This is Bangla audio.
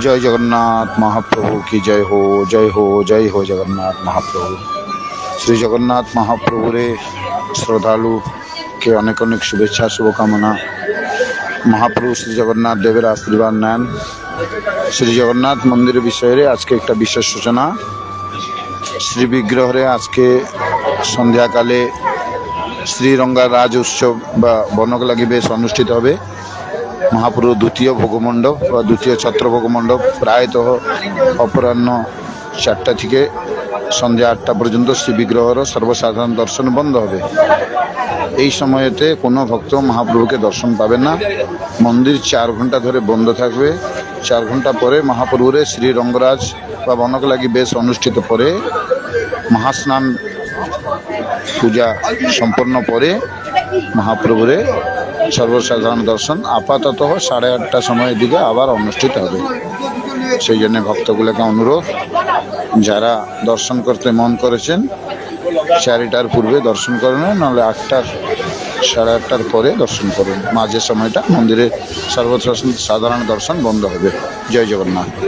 জয় জগন্নাথ মহাপ্রভু কি জয় হো জয় হো জয় হো জগন্নাথ মহাপ্রভু। শ্রী জগন্নাথ মহাপ্রভুরে শ্রদ্ধালুকে অনেক অনেক শুভেচ্ছা, শুভকামনা। মহাপ্রভু শ্রী জগন্নাথ দেবের আশীর্বাদ নেন। শ্রী জগন্নাথ মন্দির বিষয়ে আজকে একটা বিশেষ সূচনা। শ্রী বিগ্রহরে আজকে সন্ধ্যাকালে শ্রীরঙ্গা রাজ উৎসব বা বনক লাগি বেশ অনুষ্ঠিত হবে। মহাপ্রভু দ্বিতীয় ভোগমণ্ডপ বা দ্বিতীয় ছত্র ভোগমণ্ডপ প্রায়ত অপরাহ্ন চারটা থেকে সন্ধ্যা আটটা পর্যন্ত শ্রী বিগ্রহর সর্বসাধারণ দর্শন বন্ধ হবে। এই সময়তে কোনো ভক্ত মহাপ্রভুকে দর্শন পাবেন না। মন্দির চার ঘণ্টা ধরে বন্ধ থাকবে। চার ঘণ্টা পরে মহাপ্রভুরে শ্রী রঙ্গরাজ বা বনক লাগি বেশ অনুষ্ঠিত পরে মহাস্নান পূজা সম্পন্ন পরে মহাপ্রভুরে সর্বসাধারণ দর্শন আপাতত সাড়ে আটটা সময়ের দিকে আবার অনুষ্ঠিত হবে। সেই জন্য ভক্তগুলোকে অনুরোধ, যারা দর্শন করতে মন করেছেন, চারিটার পূর্বে দর্শন করে নেন, নাহলে আটটার, সাড়ে আটটার পরে দর্শন করুন। মাঝে সময়টা মন্দিরে সর্বসাধারণ দর্শন বন্ধ হবে। জয় জগন্নাথ।